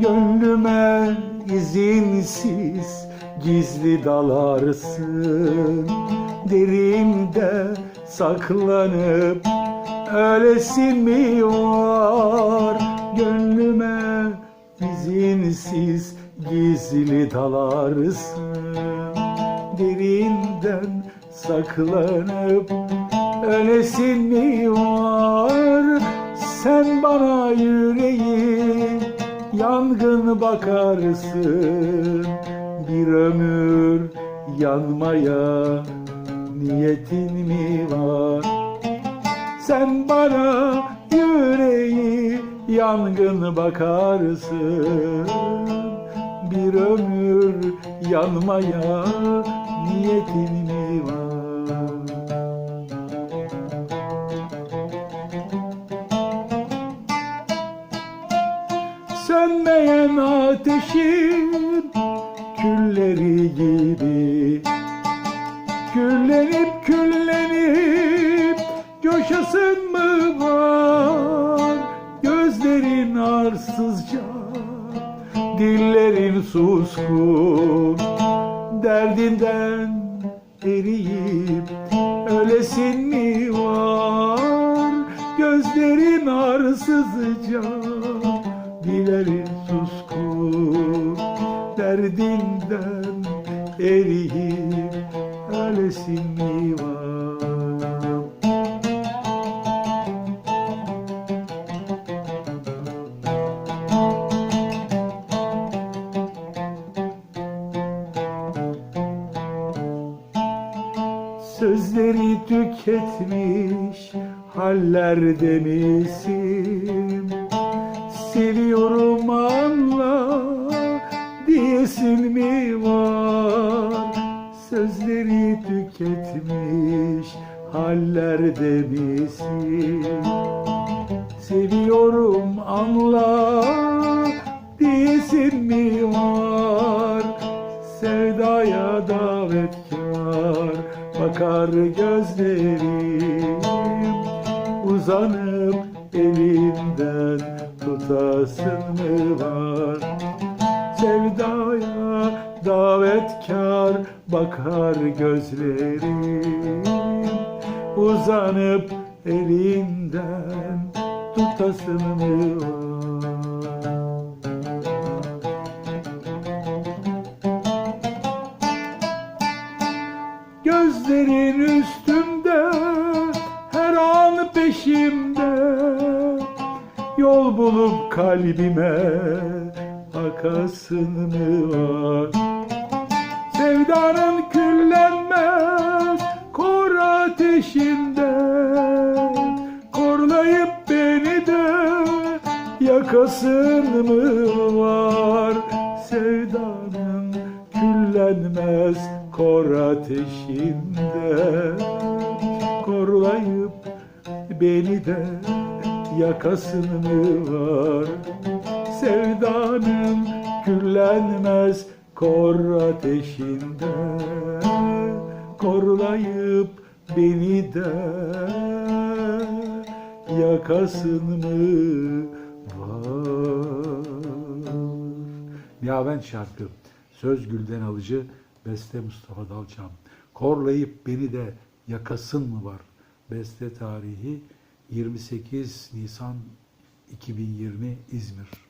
Gönlüme izinsiz gizli dalarsın. Derinde saklanıp ölesin mi var? Gönlüme izinsiz gizli dalarsın. Derinden saklanıp ölesin mi var? Sen bana yüreği bakarsın Bir ömür yanmaya niyetin mi var? Sen bana yüreği yangın bakarsın. Bir ömür yanmaya niyetin mi var Sönmeyen ateşin külleri gibi. Küllenip küllenip coşasın mı var? Gözlerin arsızca Dillerin suskun. Derdinden eriyip Ölesin mi var? Gözlerin arsızca Ölesin mi var Sözleri tüketmiş hallerde misin? Seviyorum var? Sözleri tüketmiş hallerde misin? Seviyorum anla diyesin mi var? Sevdaya davetkar bakar gözlerim Uzanıp elinden tutasın mı var? Sevdaya davetkar bakar gözlerim Uzanıp elinden tutasın mı var? Gözlerin üstümde her an peşimde Yol bulup kalbime akasın mı var Sevdanın küllenmez kor ateşinde. Korlayıp beni de yakasın mı var? Sevdanın küllenmez kor ateşinde. Korlayıp beni de yakasın mı var? Sevdanın küllenmez kor ateşinde Korlayıp beni de yakasın mı? Var. Yaven şarkı Söz Gülden Alıcı Beste Mustafa Dalçam. Korlayıp beni de yakasın mı var? Beste tarihi 28 Nisan 2020 İzmir